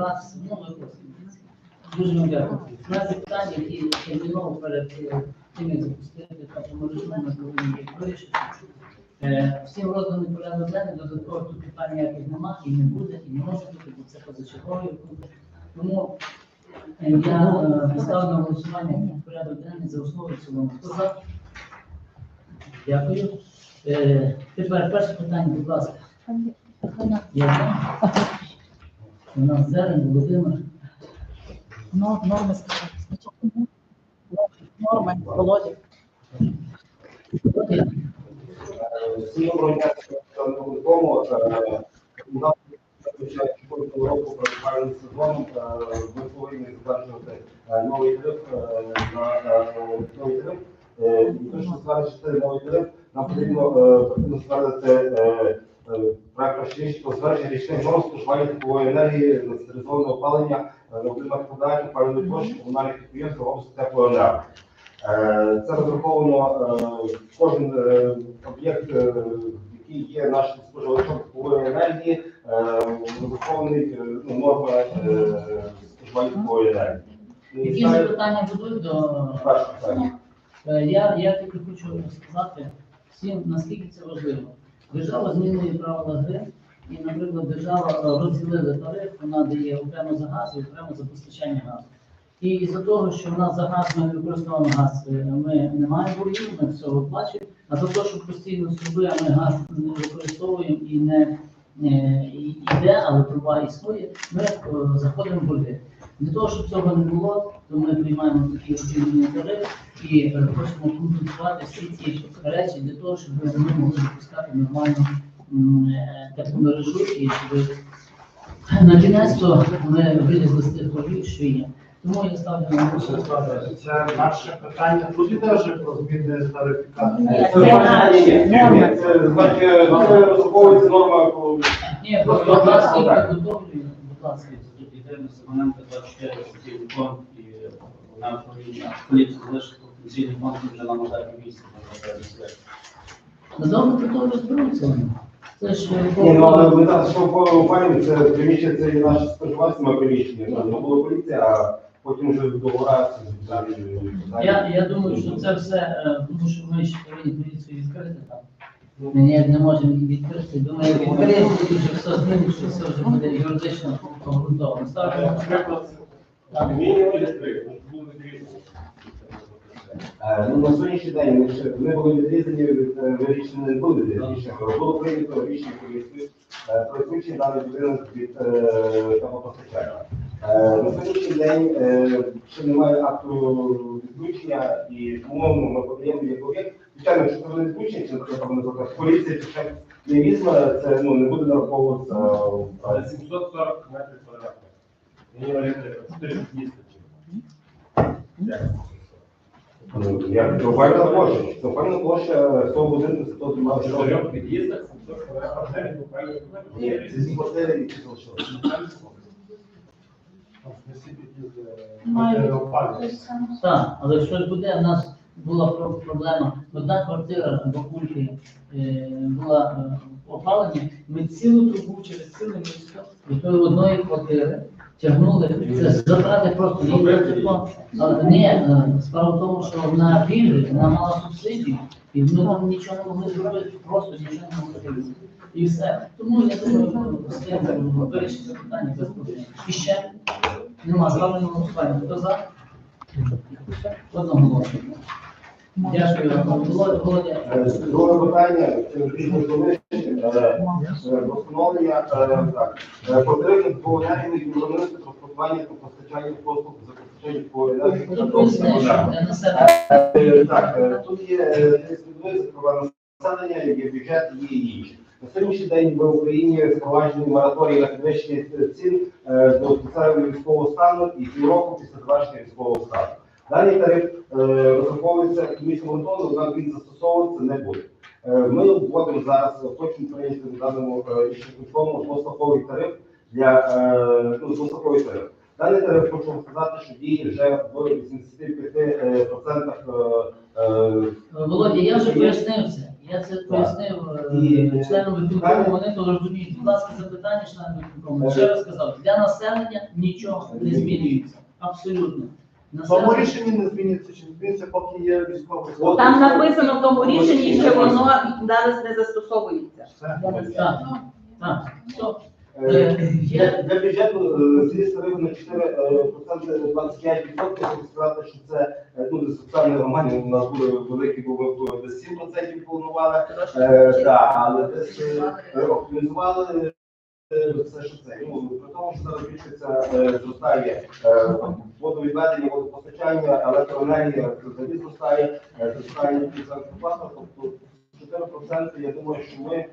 розібратися. Ну, ви дуже вам дякую. У нас є питання, які терміново перед е, тим, як запустити мережу, ми повинні їх вирішити. Е, Всім розданий порядок денний, додатково тут питань ніяких нема, і не буде, і не може бути, бо це позачерговий пункт. Тому е, я ставлю на голосування порядок денний за основу цілому. Хто за? Дякую. Тепер перше питання, будь ласка. Я знаю. У нас зелень, Володимир. Ну, норми сказати. Норми, Володя. Всім доброго дня, тому у нас починається кожного року працювальним сезоном. е, Ми повинні затверджувати е, новий тариф е, на е, новий тариф. Е, І те, що затверджувати новий тариф, нам потрібно е, проект розширення про затвердження річних норм споживання теплової енергії на централізоване опалення е, на будинок квадратів пальної площі комунальних підприємств області теплоенерго. Е, Це розраховано е, кожен об'єкт, який є нашим споживачом теплової енергії, розрахований ну, норма споживання теплової енергії. Які запитання будуть до Перше питання. Я, я тільки хочу сказати всім, наскільки це важливо. Держава змінює правила гри, і, наприклад, держава е, розділила тариф, вона дає окремо за газ і окремо за постачання газу. І із-за того, що в нас за газ ми використовуємо газ, е, ми не маємо боргів, ми все виплачуємо. А за те, що постійно труби, а ми газ не використовуємо і не е, йде, але труба існує, ми заходимо в борги. Для того, щоб цього не було, то ми приймаємо такий роздільний тариф і е, хочемо компенсувати всі ці речі для того, щоб ми могли запускати нормальну м, е, тепломережу і щоб на кінець ми вилізли з тих боргів, що є. Тому я ставлю на голосування. Це наше питання. Тут іде вже про зміни тарифікації. Ні, Це значить, це розраховується норма Ні, Просто будь ласка, так. підготовлюю, будь ласка. Тут йде на Семененка 24 статті фонд і нам повинна поліцію залишити фонд і вже на модельному місці. На добре про то розберуться вони. Це ж е, Ні, ну але ми так, що по це приміщення, це і наші споживацькі приміщення. Там не було поліції, а потім вже договораються з далі. Я, я думаю, що це все, е, тому що ми ще повинні поліцію відкрити там. Ми ніяк не можемо її відкрити. Думаю, відкриємо, і вже все змінить, що все вже буде юридично обґрунтовано. Ставимо. Так. Е, Ну, на сьогоднішній день ми ще вони були відрізані від е, вирішення не були рішення. Було прийнято рішення комісії е, про відключення даних будинок від е, теплопостачання. Е, На сьогоднішній день е, ще немає акту відключення і, по-моєму, ми подаємо як об'єкт. Звичайно, якщо це буде відключення, чи, наприклад, поліція чи ще не візьме, це ну, не буде нараховуватися. Але 740 метрів квадратних. Мені електрика 400 Ну, Як глобальна площа. Глобальна площа цього будинку, це то В чотирьох під'їздах 700 квадратних буквально Ні, це ці квартири, які залишилися. Всі під'їзди Має опалювання. Так, але ж буде, в нас була про- проблема. Одна квартира бабульки е, була е, опалення, ми цілу трубу через ціле місто до тої одної квартири тягнули. Це затрати просто її. Але ні, е, справа в тому, що на пільги вона мала субсидію, і ми там нічого не могли зробити, просто нічого не могли зробити. І все. Тому я думаю, вирішити питання без проблем. І ще нема на голосування. Хто за? Одноголосно. Дякую. Е, Друге питання, важливе, е, е, е, потрібних по енергії і виробництва транспортування та постачання послуг за постачання по енергії. Так, тут є три населення, є бюджет, є інші. На сьогоднішній день в Україні впроваджений мораторій на підвищення цін до кінцевого військового стану і півроку після завершення військового стану. Даний тариф е, розраховується комісією Антону, однак він застосовуватися не буде. Е, Ми вводимо зараз, хочемо прийняти в даному виконкому двостоковий тариф для е, ну, двостоковий тариф. Даний тариф хочу сказати, що діє вже в 85% е, е, Володя, я вже пояснив це. Я це пояснив членам виконкому, вони то розуміють. Будь ласка, запитання членам виконкому. Ще раз сказав, для населення нічого не змінюється. Абсолютно. В тому рішенні не зміниться, чи не зміниться, поки є військовий От. Там написано в тому рішенні, що воно зараз не застосовується. Так, так. Е, Для, для бюджету е, зріст тарифу на 4 е, проценти 25 відсотків, хочу сказати, що це е, ну, соціальної громади у нас були великі, бо ми були десь 7 процентів планували, е, так, але десь е, оптимізували е, все, що це. Ну, при тому, що зараз збільшується, е, зростає е, водовідведення, водопостачання, електроенергія взагалі зростає, е, зростає плата, тобто 4 проценти, я думаю, що ми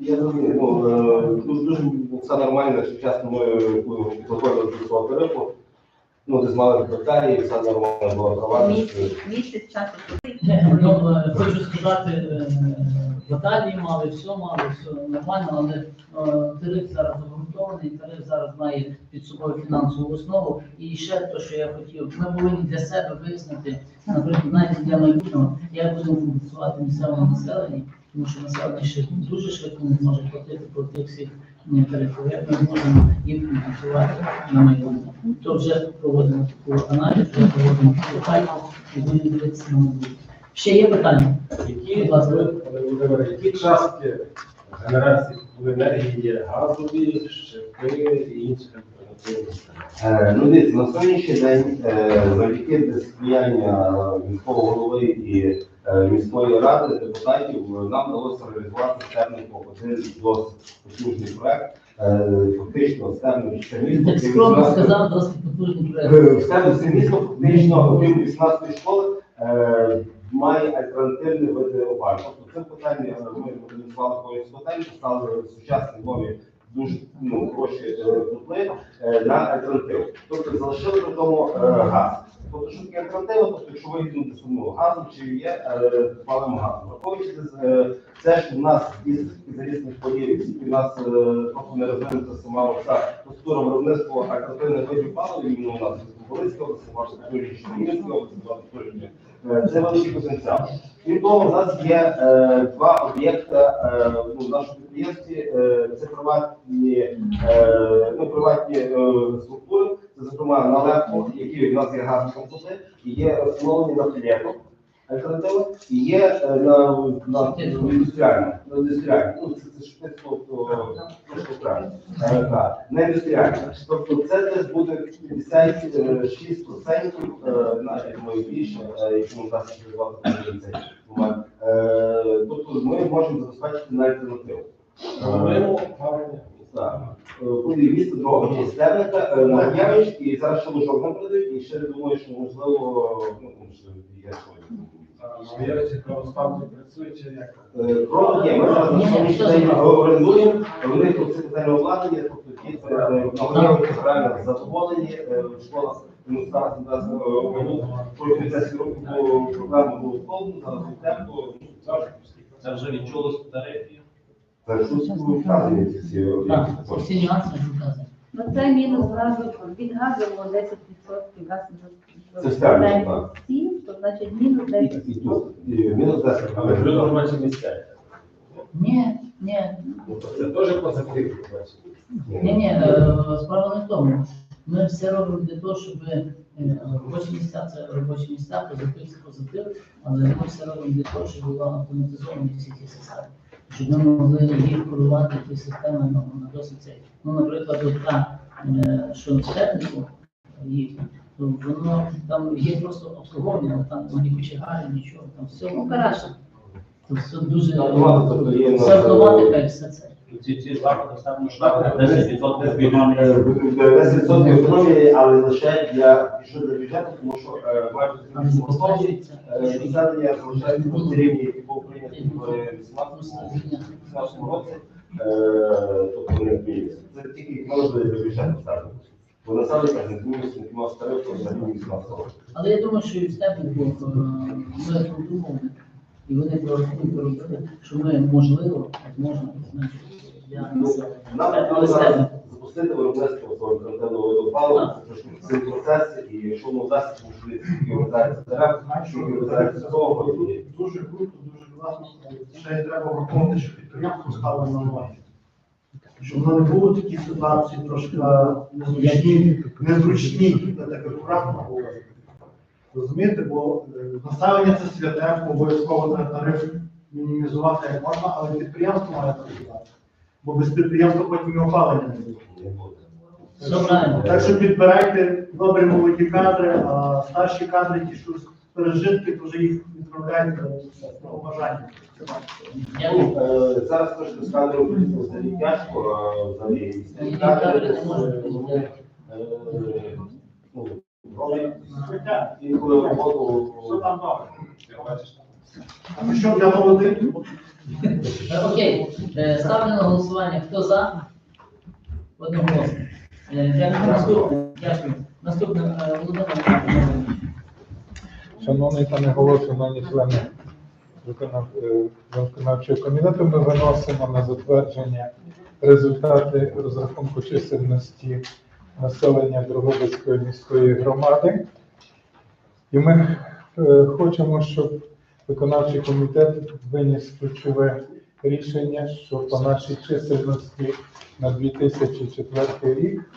я розумію, ну, дуже, дуже все нормально, що часто ми коли підготовили до свого тарифу, ну, десь мали Бакарії, все нормально було права. Місяць, місяць часу. Ну, е, хочу сказати, е, баталії мали, все мали, все нормально, але е, тариф зараз обґрунтований, тариф зараз має під собою фінансову основу. І ще те, що я хотів, ми повинні для себе вияснити, наприклад, навіть для майбутнього, як будемо компенсувати місцевому населенню, тому що населення ще дуже швидко не зможе платити по тих всіх ми можемо їм компенсувати на майбутнє. То вже проводимо таку аналіз, вже проводимо таку файлу і будемо дивитися на майбутнє. Ще є питання? Які, Будь ласка. Які частки генерації енергії є газові, щепи і інші альтернативні? Е, Ну, дивіться, на сьогоднішній день е, завдяки сприяння міського голови і міської ради депутатів е, нам вдалося реалізувати Стернику один досить потужний проект. Е, Фактично місто. Так скромно сказав, досить потужний проект. Все місто фактично, окрім 18 школи, е, має альтернативні види опалення. Тобто це питання е, ми модернізували повністю готель, поставили сучасні нові дуже ну, хороші е, котли е, на альтернативу. Тобто залишили при тому е, газ. Тобто, що таке альтернатива, тобто, якщо виїдемо ну, газом чи є, палимо газом. Враховуючи це, що в нас із залізних і в нас е, просто не розвинута сама оця структура виробництва альтернативних видів палива, іменно у нас Чернігівська область, ваша Київська. Е, Це великий потенціал. Крім того, у нас є е, два об'єкти е, ну, в нашому підприємстві. Е, це приватні, е, ну, приватні е, зокрема, на легко, які в нас є газові комплекси, і є встановлені на філету альтернативи, і є е, на, індустріальну. На ж тобто. Е, це десь буде 56% е, навіть більше, е, якщо ми зараз реалізувати цей момент. Е, Тобто ми можемо забезпечити на альтернативу. Е, так. Е, Буде місто другого Стерника, е, Мар'явич, і зараз ще лужок нам передають, і ще думаю, що можливо, ну, тому що. А православні працює чи як? Е, Про ми зараз на орендуємо, вони тут це питання обладнання, тобто діти нагодні реально задоволені, е, в школах ну, зараз зараз протягом 10 років було зараз тепло, ну. Це вже відчулось в тарифі. Це щось вказані ці всі Так, об'єкти. всі нюанси вказані. Ну це мінус газу, від газу було 10% газ Це стягнення, так. То значить мінус І, і 10%. тут, і мінус 10, Але люди робочі місця. Ні, ні, Ну, то Це теж позитивно, бачите. ні, ні, е, справа не в тому. Ми все робимо для того, щоб е, робочі місця це робочі місця, позитив це позитив, але ми все робимо для того, щоб була автоматизовані всі ці системи. Щоб ми могли їх корувати ті системи на, на досить цей. Ну, наприклад, от та, е, що в техніку їхня, то воно там є просто обслуговування, але там ні кочегарів, нічого, там все Ну, хорошо. То все дуже все автоматика і все це. Ці ці заходи саме масштабні, 10% економії. 10% економії, але лише для що бюджету, тому що е, майже основі забезпечується. залишається на рівні, які був прийнятий в 18 році, е, тобто не змінюється. Це тільки можливо для бюджету ставити. Бо населення не змінюється, не мав тарифу взагалі не 18 року. Але я думаю, що і в степнику ми продумали, і вони прорахунки що ми можливо, от можна Нам степник. запустити виробництво виду палива, це трошки цей процес, і якщо воно дасть можливість юризації дерев, що того, і Дуже круто, дуже класно. Ще й треба враховувати, що підприємство ставлено на ноги. Щоб воно не було такі ситуації трошки незручні, незручні, я так акуратно говорю. Розумієте, бо е, населення це святе, обов'язково тариф мінімізувати як можна, але підприємство має працювати. Бо без підприємства потім і опалення не буде. Так що підбирайте добрі молоді кадри, а старші кадри, ті, що пережитки, то вже їх відправляйте на побажання. Е, Зараз трошки з кадром взагалі тяжко, а взагалі кадри, е, вони, е, ну, роблять інколи роботу. Що там добре? А що для молодих? Е, Окей, Е, ставлю на голосування. Хто за? Одноголосно. Е, Дякую. Наступне. Дякую. Наступне е, Володимир Михайлович. Шановний пане голово, шановні члени виконав- е, виконавчого комітету, ми виносимо на затвердження результати розрахунку чисельності населення Дрогобицької міської громади. І ми е, хочемо, щоб виконавчий комітет виніс ключове рішення, що по нашій чисельності на 2004 рік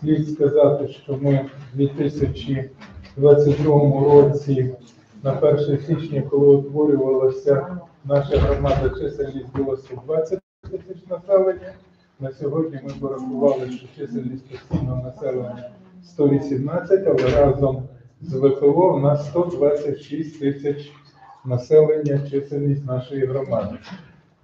слід сказати, що ми в 2022 році на 1 січня, коли утворювалася наша громада, чисельність була 120 тисяч населення. На сьогодні ми порахували, що чисельність постійного населення 118, але разом з ВПО в нас 126 тисяч населення чисельність нашої громади.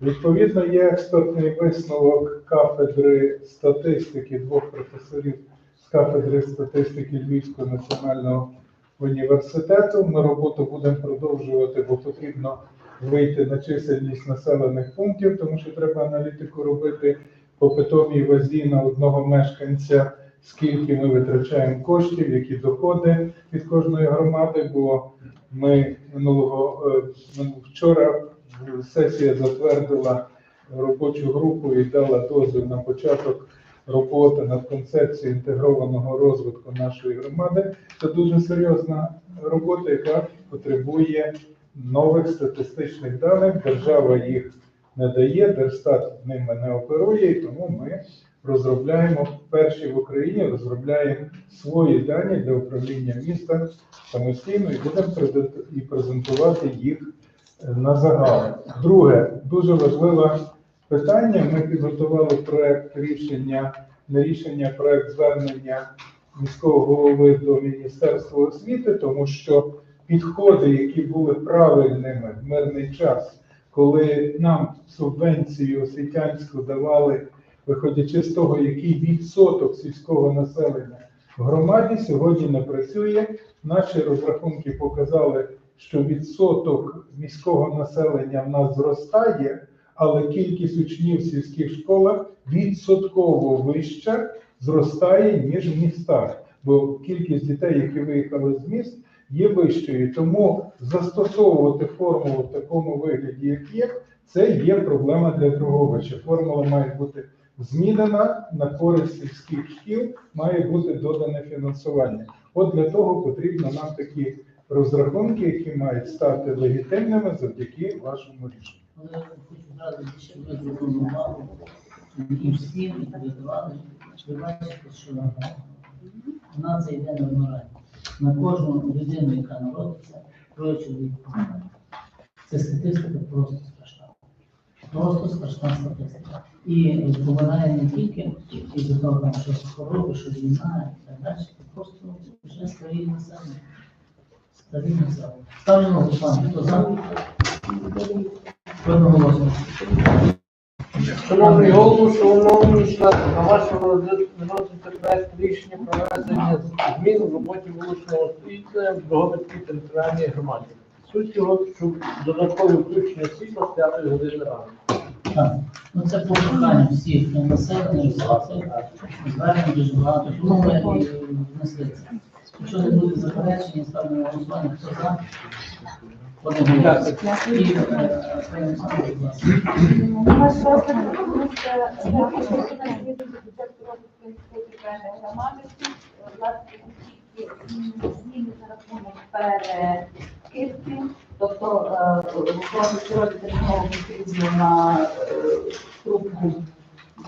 Відповідно, є експертний висновок кафедри статистики двох професорів з кафедри статистики Львівського національного університету. Ми роботу будемо продовжувати, бо потрібно вийти на чисельність населених пунктів, тому що треба аналітику робити по питомій вазі на одного мешканця, скільки ми витрачаємо коштів, які доходи від кожної громади. Бо ми минулого е, ну, вчора сесія затвердила робочу групу і дала дозвіл на початок роботи над концепцією інтегрованого розвитку нашої громади. Це дуже серйозна робота, яка потребує нових статистичних даних. Держава їх не дає, Держстат ними не оперує, і тому ми розробляємо перші в Україні, розробляємо свої дані для управління міста самостійно і будемо презентувати їх е, на загал. Друге, дуже важливе питання. Ми підготували проект рішення, не рішення, проект звернення міського голови до Міністерства освіти, тому що підходи, які були правильними в мирний час, коли нам субвенцію освітянську давали, виходячи з того, який відсоток сільського населення в громаді сьогодні не працює. Наші розрахунки показали, що відсоток міського населення в нас зростає, але кількість учнів в сільських школах відсотково вища зростає, ніж в містах. Бо кількість дітей, які виїхали з міст, є вищою. Тому застосовувати формулу в такому вигляді, як є, це є проблема для Дрогобича. Формула має бути змінена на користь сільських шкіл, має бути додане фінансування. От для того потрібно нам такі розрахунки, які мають стати легітимними завдяки вашому рішенню. Але хочу зразу ще звернути увагу і всім відповідати. Ви бачите, що нація йде на вмирання. На кожну людину, яка народиться, троє чоловік. Це статистика просто страшна. Просто страшна статистика. І помирає не тільки із-за того, що хвороби, що війна і так далі, просто вже старі населення. Старі населення. Ставлю на голосування. Хто за? Одноголосно. Шановний голову, шановні члени, на вашому розгляд виноситься проект рішення про внесення змін в роботі вуличного освітлення в Дрогобицькій територіальній громаді. Суть його, що додаткове включення світла з 5 години ранку. Так, ну це по всіх населення, всіх це звернень дуже багато, тому ми і внесли це. Якщо не буде заперечення, ставлю на голосування, хто за? Одноголосно. І, е, пані Оксана, будь ласка. Наш розгляд відбувся на бюджету розвитку територіальної громади. Власне, зміни за рахунок перекидки, тобто охороні природи терміново потрібно на е, трубку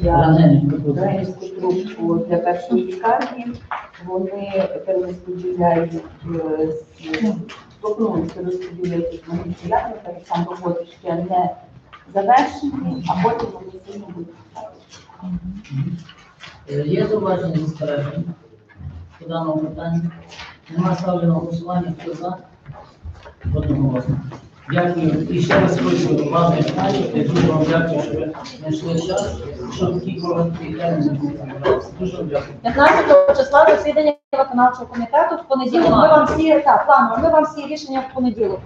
для. Дренівську трубку для першої лікарні. Вони перерозподіляють е, з- ну, перерозподіляють маніпулятор, так сам роботи ще не завершені, а потім вони сильно будуть. Е, Є зауваження застереження по даному питанню? Нема ставлю на голосування, хто за? Одноголосно. Дякую. І ще раз хочу вам відзначити, дуже вам дякую, що ви знайшли час, що такий короткий термін відбувався. Дуже вам дякую. 15 числа засідання виконавчого комітету в понеділок. Ми вам всі так, планово, ми вам всі рішення в понеділок